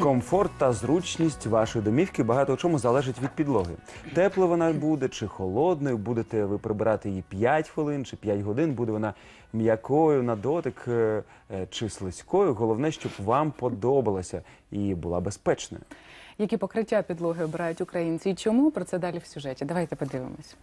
Комфорт та зручність вашої домівки багато у чому залежить від підлоги. Тепло вона буде чи холодною, будете ви прибирати її 5 хвилин чи 5 годин, буде вона м'якою на дотик е, е, чи слизькою. Головне, щоб вам подобалося і була безпечною. Які покриття підлоги обирають українці і чому? Про це далі в сюжеті. Давайте подивимось.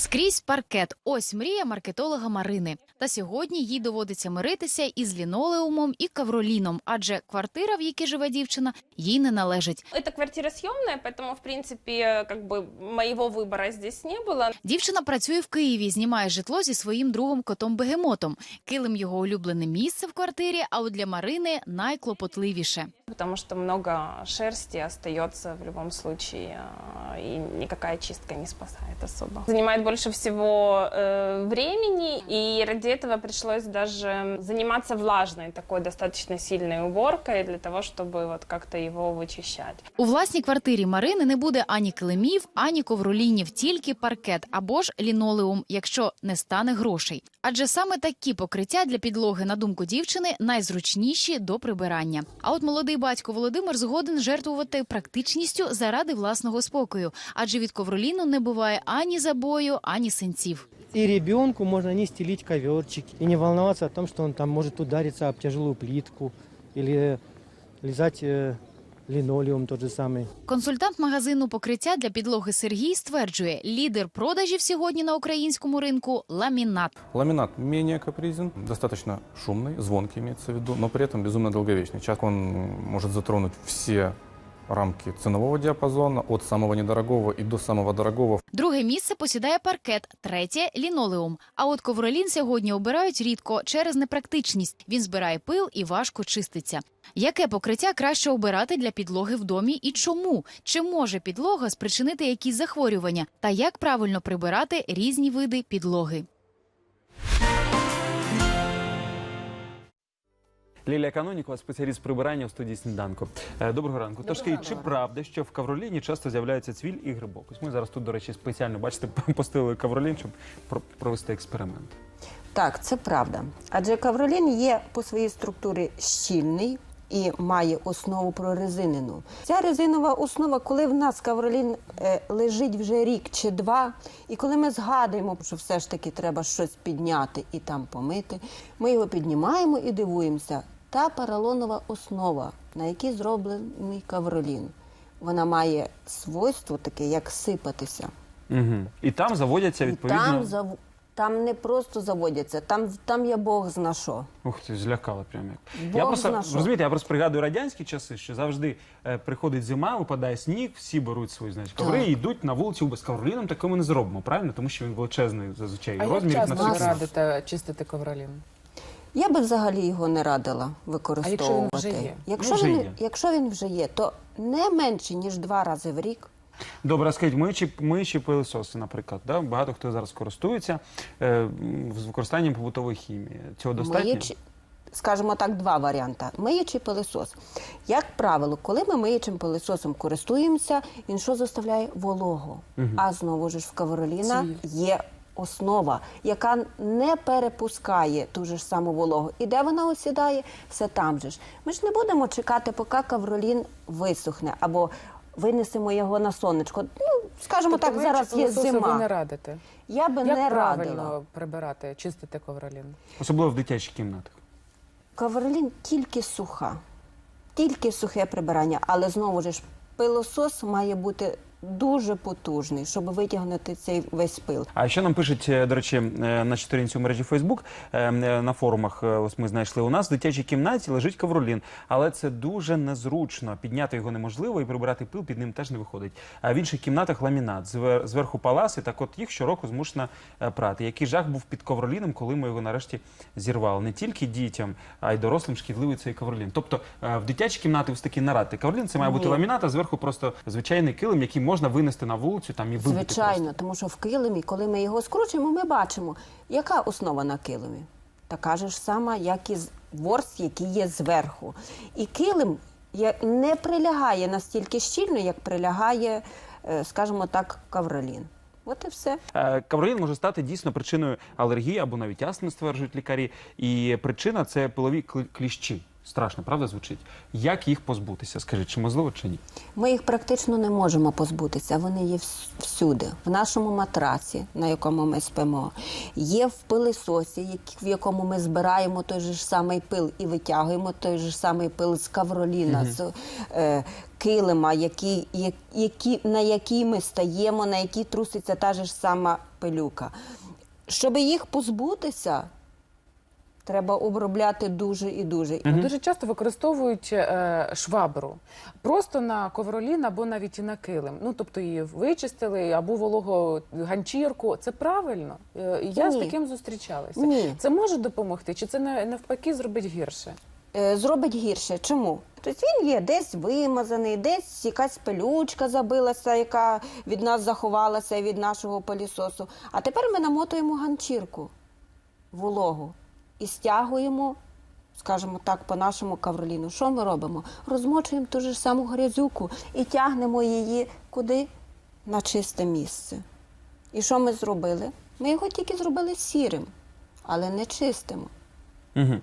Скрізь паркет. Ось мрія маркетолога Марини. Та сьогодні їй доводиться миритися із лінолеумом і кавроліном, адже квартира, в якій живе дівчина, їй не належить. Это квартира съемная, поэтому, в принципе, как бы моего выбора здесь не было. Дівчина працює в Києві, знімає житло зі своїм другом котом Бегемотом. Килим його улюблене місце в квартирі. А от для Марини найклопотливіше. Потому что много шерсти остается в любом случае, а, и никакая чистка не спасает особо. Занимает больше всего э, времени, и ради этого пришлось даже заниматься влажной, такой достаточно сильной уборкой для того, чтобы вот как-то его вычищать. У власній квартирі Марини не буде ані килимів, ані ковролінів, тільки паркет або ж лінолеум, якщо не стане грошей. Адже саме такі покриття для підлоги, на думку дівчини, найзручніші до прибирання. А от молодий батько Володимир згоден жертвувати практичністю заради власного спокою, адже від ковроліну не буває ані забою, ані синців. И ребенку можно не стелить коверчик и не волноваться о том, что он там может удариться об тяжелую плитку или лизать э, линолеум тот же самый. Консультант магазину покриття для підлоги Сергій стверджує, лідер продажів сьогодні на українському ринку ламінат. Ламинат менее капризен, достаточно шумный, звонкий имеется в виду, но при этом безумно долговечный. Часто он может затронуть все рамки ценового диапазона, от самого недорогого и до самого дорогого. Друге місце посідає паркет, третє лінолеум. А от ковролін сьогодні обирають рідко через непрактичність. Він збирає пил і важко чиститься. Яке покриття краще обирати для підлоги в домі і чому? Чи може підлога спричинити якісь захворювання? Та як правильно прибирати різні види підлоги? Лілія Канонікова, спеціаліст прибирання у студії сніданку. Е, Доброго ранку. Тож скажіть, чи правда, що в кавроліні часто з'являється цвіль і грибок? Ось ми зараз тут, до речі, спеціально бачите, постили кавролін, щоб про- провести експеримент. Так, це правда. Адже кавролін є по своїй структурі щільний і має основу прорезинену. Ця резинова основа, коли в нас кавролін е, лежить вже рік чи два, і коли ми згадуємо, що все ж таки треба щось підняти і там помити, ми його піднімаємо і дивуємося. Та поролонова основа, на якій зроблений кавролін, вона має свойство таке, як сипатися. Угу. І там заводяться І там, зав... там не просто заводяться, там, там є Бог зна що. Ух ти, злякала прям як. Бог я просто зна що. розумієте, я просто пригадую радянські часи, що завжди е, приходить зима, випадає сніг, всі беруть свої значить, коври Так. і йдуть на вулицю без ковроліном. Такого ми не зробимо, правильно? Тому що він величезний зазвичай А як розмір часто ви всіх. радите чистити ковролін? Я би взагалі його не радила А використовувати. якщо він вже є? Якщо Ну, вже він, є. якщо він вже є, то не менше ніж два рази в рік. Добре, а скажіть, миючі, миючі пилососи, наприклад, да? багато хто зараз користується е, з використанням побутової хімії. Цього достатньо? Миючи, скажімо так, два варіанти. Миючий пилосос. Як правило, коли ми миючим пилососом користуємося, він що заставляє вологу. А знову ж в кавроліна є основа, яка не перепускає ту ж саму вологу. І де вона осідає, все там же ж. Ми ж не будемо чекати, поки кавролін висохне, або винесемо його на сонечко. Ну, скажімо так, Тобто ви зараз є зима. ви не радите. Я би Як не правильно радила. прибирати, чистити ковролін? Особливо в дитячих кімнатах. Ковролін тільки суха, тільки сухе прибирання, але знову ж пилосос має бути дуже потужний, щоб витягнути цей весь пил. А що нам пишуть, е, до речі, е, на сторінці у мережі Фейсбук е, на форумах? Ось ми знайшли у нас в дитячій кімнаті лежить ковролін, але це дуже незручно. Підняти його неможливо і прибирати пил під ним теж не виходить. А в інших кімнатах ламінат звер- зверху паласи. Так, от їх щороку змушена прати. Який жах був під ковроліном, коли ми його нарешті зірвали. Не тільки дітям, а й дорослим шкідливий цей ковролін. Тобто в дитячі кімнати ось такі нарадти. Ковролін це має бути ламінат, а зверху просто звичайний килим, який можна винести на вулицю там і вибити. Звичайно, тому що в килимі, коли ми його скручуємо, ми бачимо, яка основа на килимі. Така ж сама, як і ворс, який є зверху. І килим не прилягає настільки щільно, як прилягає, е, скажімо так, кавролін. От і все. Е, Кавролін може стати дійсно причиною алергії або навіть астми, стверджують лікарі. І причина це пилові кліщі. Страшно, правда, звучить? Як їх позбутися? Скажіть, чи можливо, чи ні? Ми їх практично не можемо позбутися. Вони є всюди. В нашому матраці, на якому ми спимо, є в пилисосі, в якому ми збираємо той же ж самий пил і витягуємо той же ж самий пил з кавроліна, з е, килима, який, як- які, на який ми стаємо, на який труситься та же ж сама пилюка. Щоб їх позбутися, треба обробляти дуже і дуже. Дуже часто використовують е, швабру просто на ковролін або навіть і на килим. Ну тобто її вичистили або вологу ганчірку. Це правильно. Е, я з таким зустрічалася. Ні. Це може допомогти, чи це навпаки зробить гірше? е, зробить гірше. Чому? Тобто він є десь вимазаний, десь якась пилючка забилася, яка від нас заховалася від нашого пилісосу. А тепер ми намотуємо ганчірку вологу і стягуємо, скажімо так, по нашому кавроліну. Що ми робимо? Розмочуємо ту ж саму грязюку і тягнемо її куди? На чисте місце. І що ми зробили? Ми його тільки зробили сірим, але не чистим. Угу.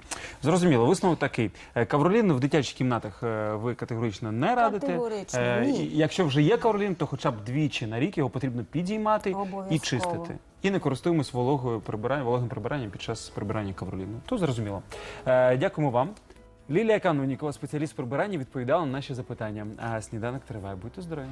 Зрозуміло, висновок такий. Е, Кавролін в дитячих кімнатах е, ви категорично не радите. Категорично, Е, ні. Якщо вже є кавролін, то хоча б двічі на рік його потрібно підіймати і чистити. І не користуємось вологою прибиранням, вологим прибиранням під час прибирання кавроліну. То зрозуміло. Е, дякуємо вам. Лілія Канунікова, спеціаліст прибирання, відповідала на наші запитання. А сніданок триває. Будьте здорові.